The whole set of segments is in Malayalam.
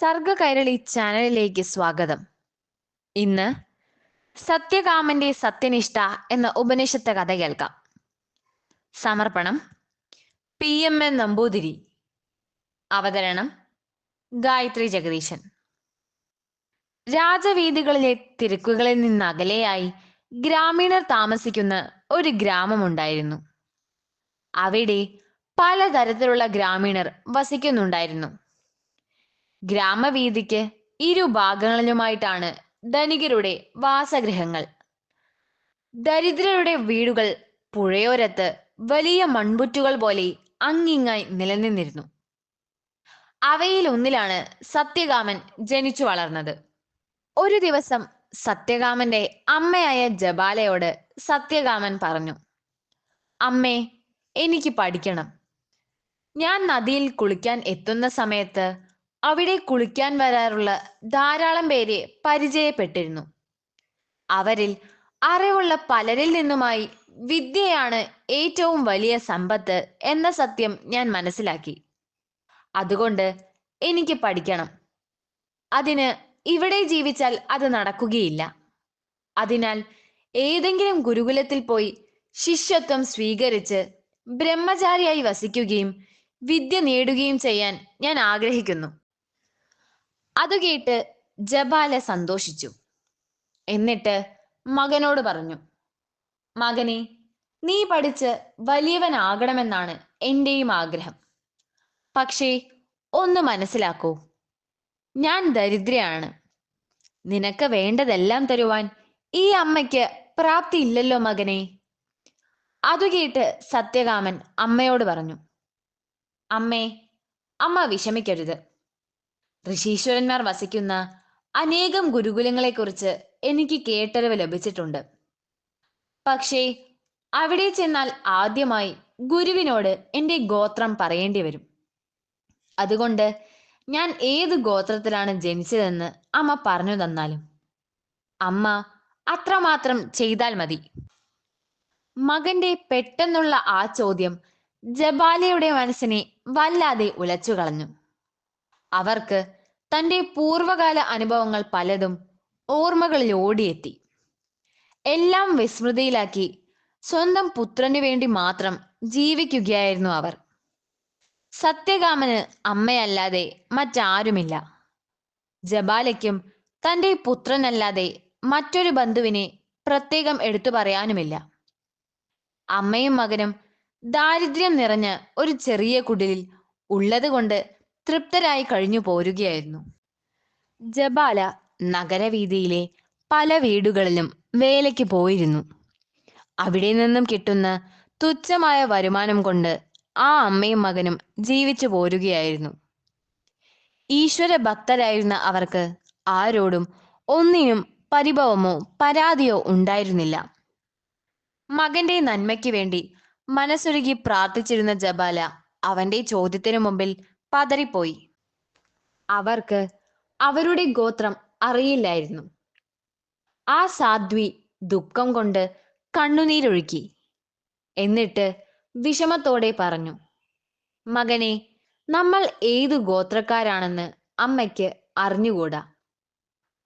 സർഗ കൈരളി ചാനലിലേക്ക് സ്വാഗതം. ഇന്ന് സത്യകാമന്റെ സത്യനിഷ്ഠ എന്ന ഉപനിഷത്ത് കഥ കേൾക്കാം. സമർപ്പണം പി എം എൻ നമ്പൂതിരി. അവതരണം ഗായത്രി ജഗദീശൻ. രാജവീതികളിലെ തിരക്കുകളിൽ നിന്ന് അകലെയായി ഗ്രാമീണർ താമസിക്കുന്ന ഒരു ഗ്രാമമുണ്ടായിരുന്നു. അവിടെ പലതരത്തിലുള്ള ഗ്രാമീണർ വസിക്കുന്നുണ്ടായിരുന്നു. ഗ്രാമവീതിക്ക് ഇരുഭാഗങ്ങളിലുമായിട്ടാണ് ധനികരുടെ വാസഗൃഹങ്ങൾ. ദരിദ്രരുടെ വീടുകൾ പുഴയോരത്ത് വലിയ മൺപുറ്റുകൾ പോലെ അങ്ങിങ്ങായി നിലനിന്നിരുന്നു. അവയിൽ ഒന്നിലാണ് സത്യകാമൻ ജനിച്ചു വളർന്നത്. ഒരു ദിവസം സത്യകാമന്റെ അമ്മയായ ജബാലയോട് സത്യകാമൻ പറഞ്ഞു അമ്മേ എനിക്ക് പഠിക്കണം. ഞാൻ നദിയിൽ കുളിക്കാൻ എത്തുന്ന സമയത്ത് അവിടെ കുളിക്കാൻ വരാറുള്ള ധാരാളം പേരെ പരിചയപ്പെട്ടിരുന്നു. അവരിൽ അറിവുള്ള പലരിൽ നിന്നുമായി വിദ്യയാണ് ഏറ്റവും വലിയ സമ്പത്ത് എന്ന സത്യം ഞാൻ മനസ്സിലാക്കി. അതുകൊണ്ട് എനിക്ക് പഠിക്കണം. അതിന് ഇവിടെ ജീവിച്ചാൽ അത് നടക്കുകയില്ല. അതിനാൽ ഏതെങ്കിലും ഗുരുകുലത്തിൽ പോയി ശിഷ്യത്വം സ്വീകരിച്ച് ബ്രഹ്മചാരിയായി വസിക്കുകയും വിദ്യ നേടുകയും ചെയ്യാൻ ഞാൻ ആഗ്രഹിക്കുന്നു. അത് കേട്ട് ജബാല സന്തോഷിച്ചു. എന്നിട്ട് മകനോട് പറഞ്ഞു മകനെ നീ പഠിച്ച് വലിയവനാകണമെന്നാണ് എന്റെയും ആഗ്രഹം. പക്ഷേ ഒന്ന് മനസ്സിലാക്കൂ ഞാൻ ദരിദ്രയാണ്. നിനക്ക് വേണ്ടതെല്ലാം തരുവാൻ ഈ അമ്മയ്ക്ക് പ്രാപ്തിയില്ലല്ലോ മകനെ. അതു കേട്ട് സത്യകാമൻ അമ്മയോട് പറഞ്ഞു അമ്മേ അമ്മ വിഷമിക്കരുത്. ഋഷീശ്വരന്മാർ വസിക്കുന്ന അനേകം ഗുരുകുലങ്ങളെക്കുറിച്ച് എനിക്ക് കേട്ടറിവ് ലഭിച്ചിട്ടുണ്ട്. പക്ഷേ അവിടെ ചെന്നാൽ ആദ്യമായി ഗുരുവിനോട് എന്റെ ഗോത്രം പറയേണ്ടി വരും. അതുകൊണ്ട് ഞാൻ ഏത് ഗോത്രത്തിലാണ് ജനിച്ചതെന്ന് അമ്മ പറഞ്ഞു തന്നാലും. അമ്മ അത്രമാത്രം ചെയ്താൽ മതി. മകന്റെ പെട്ടെന്നുള്ള ആ ചോദ്യം ജബാലയുടെ മനസ്സിനെ വല്ലാതെ ഉലച്ചു കളഞ്ഞു അവർക്ക് തന്റെ പൂർവകാല അനുഭവങ്ങൾ പലതും ഓർമ്മകളിൽ ഓടിയെത്തി. എല്ലാം വിസ്മൃതിയിലാക്കി സ്വന്തം പുത്രനു വേണ്ടി മാത്രം ജീവിക്കുകയായിരുന്നു അവർ. സത്യകാമന് അമ്മയല്ലാതെ മറ്റാരുമില്ല. ജബാലയ്ക്കും തന്റെ പുത്രനല്ലാതെ മറ്റൊരു ബന്ധുവിനെ പ്രത്യേകം എടുത്തു പറയാനുമില്ല. അമ്മയും മകനും ദാരിദ്ര്യം നിറഞ്ഞ ഒരു ചെറിയ കുടിലിൽ ഉള്ളത് കൊണ്ട് തൃപ്തരായി കഴിഞ്ഞു പോരുകയായിരുന്നു. ജബാല നഗരവീതിയിലെ പല വീടുകളിലും വേലയ്ക്ക് പോയിരുന്നു. അവിടെ നിന്നും കിട്ടുന്ന തുച്ഛമായ വരുമാനം കൊണ്ട് ആ അമ്മയും മകനും ജീവിച്ചു പോരുകയായിരുന്നു. ഈശ്വര ഭക്തരായിരുന്ന അവർക്ക് ആരോടും ഒന്നിനും പരിഭവമോ പരാതിയോ ഉണ്ടായിരുന്നില്ല. മകന്റെ നന്മയ്ക്ക് വേണ്ടി മനസ്സൊരുക്കി പ്രാർത്ഥിച്ചിരുന്ന ജബാല അവന്റെ ചോദ്യത്തിനു മുമ്പിൽ പതറിപ്പോയി. അവർക്ക് അവരുടെ ഗോത്രം അറിയില്ലായിരുന്നു. ആ സാധ്വി ദുഃഖം കൊണ്ട് കണ്ണുനീരൊഴുക്കി. എന്നിട്ട് വിഷമത്തോടെ പറഞ്ഞു മകനെ നമ്മൾ ഏതു ഗോത്രക്കാരാണെന്ന് അമ്മയ്ക്ക് അറിഞ്ഞുകൂടാ.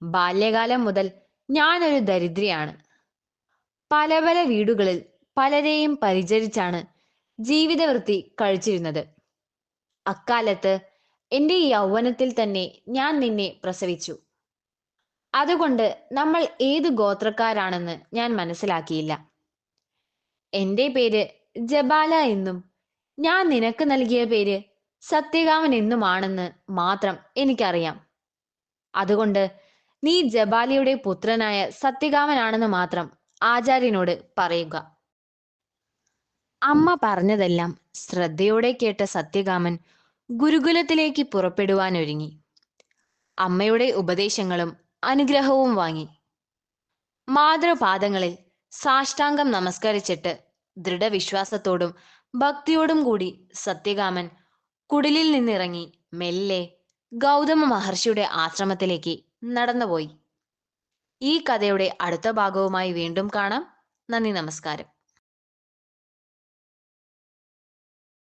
ബാല്യകാലം മുതൽ ഞാനൊരു ദരിദ്രയാണ്. പല പല വീടുകളിൽ പലരെയും പരിചരിച്ചാണ് ജീവിതവൃത്തി കഴിച്ചിരുന്നത്. അക്കാലത്ത് എന്റെ യൗവനത്തിൽ തന്നെ ഞാൻ നിന്നെ പ്രസവിച്ചു. അതുകൊണ്ട് നമ്മൾ ഏത് ഗോത്രക്കാരാണെന്ന് ഞാൻ മനസ്സിലാക്കിയില്ല. എന്റെ പേര് ജബാല എന്നും ഞാൻ നിനക്ക് നൽകിയ പേര് സത്യകാമൻ എന്നുമാണെന്ന് മാത്രം എനിക്കറിയാം. അതുകൊണ്ട് നീ ജബാലിയുടെ പുത്രനായ സത്യകാമനാണെന്ന് മാത്രം ആചാര്യനോട് പറയുക. അമ്മ പറഞ്ഞതെല്ലാം ശ്രദ്ധയോടെ കേട്ട സത്യകാമൻ ഗുരുകുലത്തിലേക്ക് പുറപ്പെടുവാനൊരുങ്ങി. അമ്മയുടെ ഉപദേശങ്ങളും അനുഗ്രഹവും വാങ്ങി. മാതൃപാദങ്ങളിൽ സാഷ്ടാംഗം നമസ്കരിച്ചിട്ട് ദൃഢവിശ്വാസത്തോടും ഭക്തിയോടും കൂടി സത്യകാമൻ കുടിലിൽ നിന്നിറങ്ങി മെല്ലെ ഗൗതമ മഹർഷിയുടെ ആശ്രമത്തിലേക്ക് നടന്നുപോയി. ഈ കഥയുടെ അടുത്ത ഭാഗവുമായി വീണ്ടും കാണാം. നന്ദി നമസ്കാരം.